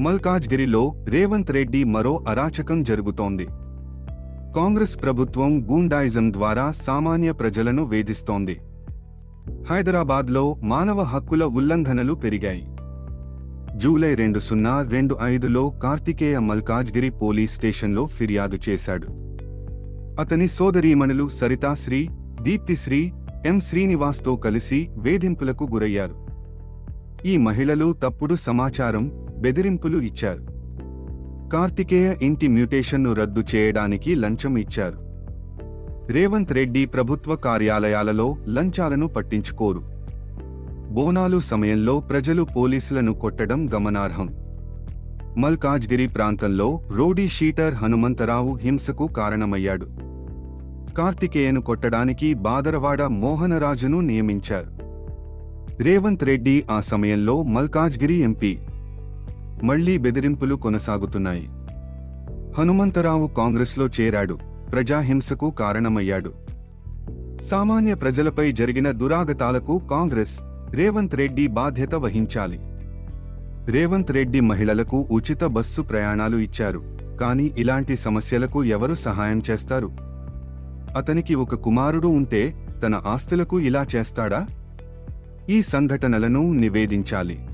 మల్కాజ్గిరిలో రేవంత్ రెడ్డి మరో అరాచకం జరుగుతోంది. కాంగ్రెస్ ప్రభుత్వం గూండాయిజం ద్వారా సామాన్య ప్రజలను వేధిస్తోంది. హైదరాబాద్లో మానవ హక్కుల ఉల్లంఘనలు పెరిగాయి. జూలై రెండు సున్నా రెండు ఐదులో కార్తికేయ మల్కాజ్గిరి పోలీస్ స్టేషన్లో ఫిర్యాదు చేశాడు. అతని సోదరీమణులు సరితాశ్రీ దీప్తిశ్రీ ఎం శ్రీనివాస్తో కలిసి వేధింపులకు గురయ్యారు. ఈ మహిళలు తప్పుడు సమాచారం బెదిరింపులు ఇచ్చారు. కార్తికేయ ఇంటి మ్యూటేషన్ను రద్దు చేయడానికి లంచం ఇచ్చారు. రేవంత్ రెడ్డి ప్రభుత్వ కార్యాలయాలలో లంచాలను పట్టించుకోరు. బోనాలు సమయంలో ప్రజలు పోలీసులను కొట్టడం గమనార్హం. మల్కాజ్గిరి ప్రాంతంలో రోడీ షీటర్ హనుమంతరావు హింసకు కారణమయ్యాడు. కార్తికేయను కొట్టడానికి బాదరవాడ మోహనరాజును నియమించారు. రేవంత్ రెడ్డి ఆ సమయంలో మల్కాజ్గిరి ఎంపీ మళ్ళీ బెదిరింపులు కొనసాగుతున్నాయి. హనుమంతరావు కాంగ్రెస్లో చేరాడు. ప్రజాహింసకు కారణమయ్యాడు. సామాన్య ప్రజలపై జరిగిన దురాగతాలకు కాంగ్రెస్ రేవంత్ రెడ్డి బాధ్యత వహించాలి. రేవంత్ రెడ్డి మహిళలకు ఉచిత బస్సు ప్రయాణాలు ఇచ్చారు. కానీ ఇలాంటి సమస్యలకు ఎవరు సహాయం చేస్తారు? అతనికి ఒక కుమారుడు ఉంటే తన ఆస్తులకు ఇలా చేస్తాడా? ఈ సంఘటనలను నివేదించాలి.